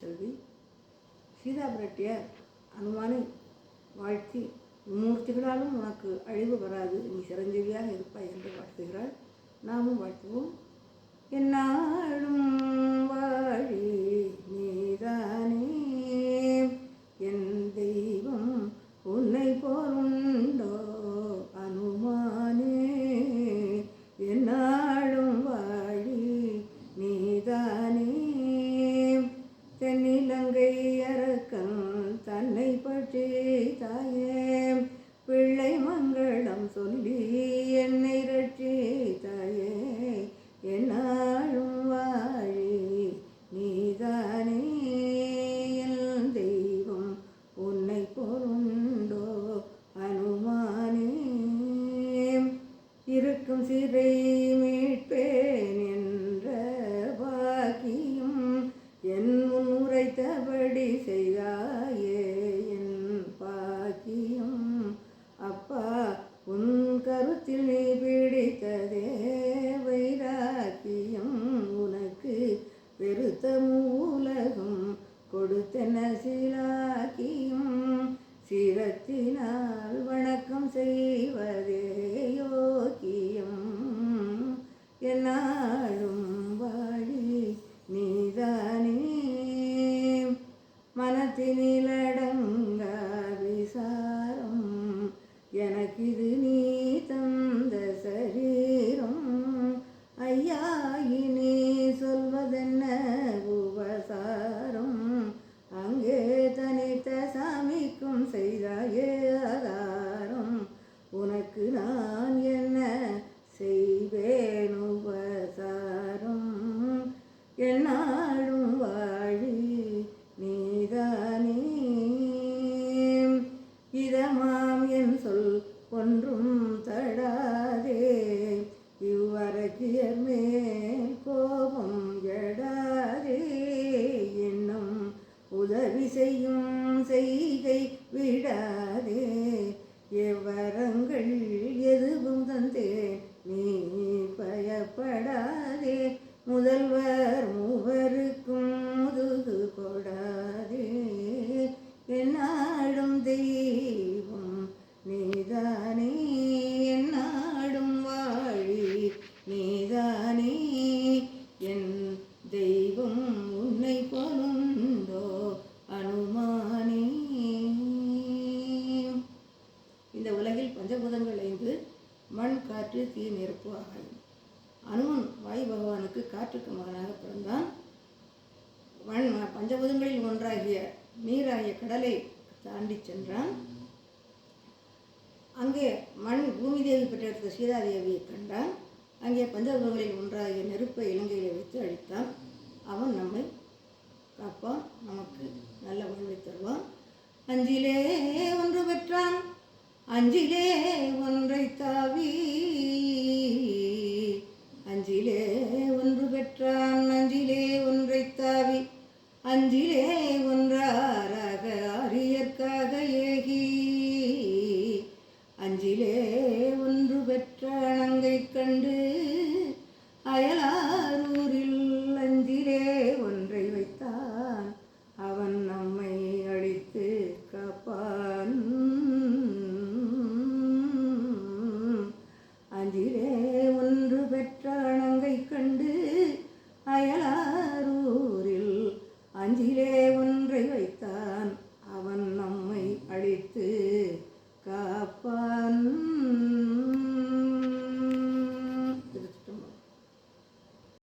செல்வி சீதா பிராட்டியார் அனுமானை வாழ்த்தி மும்மூர்த்திகளாலும் உனக்கு அழிவு வராது. நீ சிரஞ்சீவியாக இருப்பாய் என்று வாழ்த்துகிறாள். நாமும் வாழ்த்துவோம். என்னாலும் அரக்கன் தன்னை பற்றி தாயே. பிள்ளை மங்களம் சொல்லி மனத்தினிலடங்க விசாரம் எனக்கிது நீ தந்த சரீரம். ஐயா இனி சொல்வதென்ன உபசாரம்? அங்கே தனித்த சாமிக்கும் செய்தாயே ஆதாரம். உனக்கு நான் என்ன செய்வேன் உபசாரம்? என்னால் ஒன்றும் தடாதே. இவ்வரக்கியர் மேல் கோபம் எடாதே என்னும் உதவி செய்யும் செய்கை விடாதே. எவ்வரங்கள் தீ நெருப்பு ஆகாயம் அனுமன் வாயு பகவானுக்கு காற்றுக்கு மகனாக பிறந்தான். பஞ்சபுதங்களில் பஞ்சபூதங்களில் ஒன்றாகிய நீராகிய கடலை தாண்டி சென்றான். அங்கே மண் பூமி தேவி பெற்றெடுத்த சீதாதேவியை கண்டான். அங்கே பஞ்சபூதங்களில் ஒன்றாகிய நெருப்பை இலங்கையில் வைத்து அழித்தான். அவன் நம்மை காப்பான் நமக்கு நல்ல உணவை தருவான். அஞ்சிலே ஒன்று பெற்றான் அஞ்சிலே ஒன்றை தாவி அரியற்காக ஏகி அஞ்சிலே ஒன்று பெற்ற அணங்கை கண்டு அயலாரூரில் அஞ்சிலே ஒன்றை வைத்தான். அவன் நம்மை அழித்து காப்பான். அஞ்சிலே ஒன்று பெற்ற அணங்கை கண்டு அயலா Kappa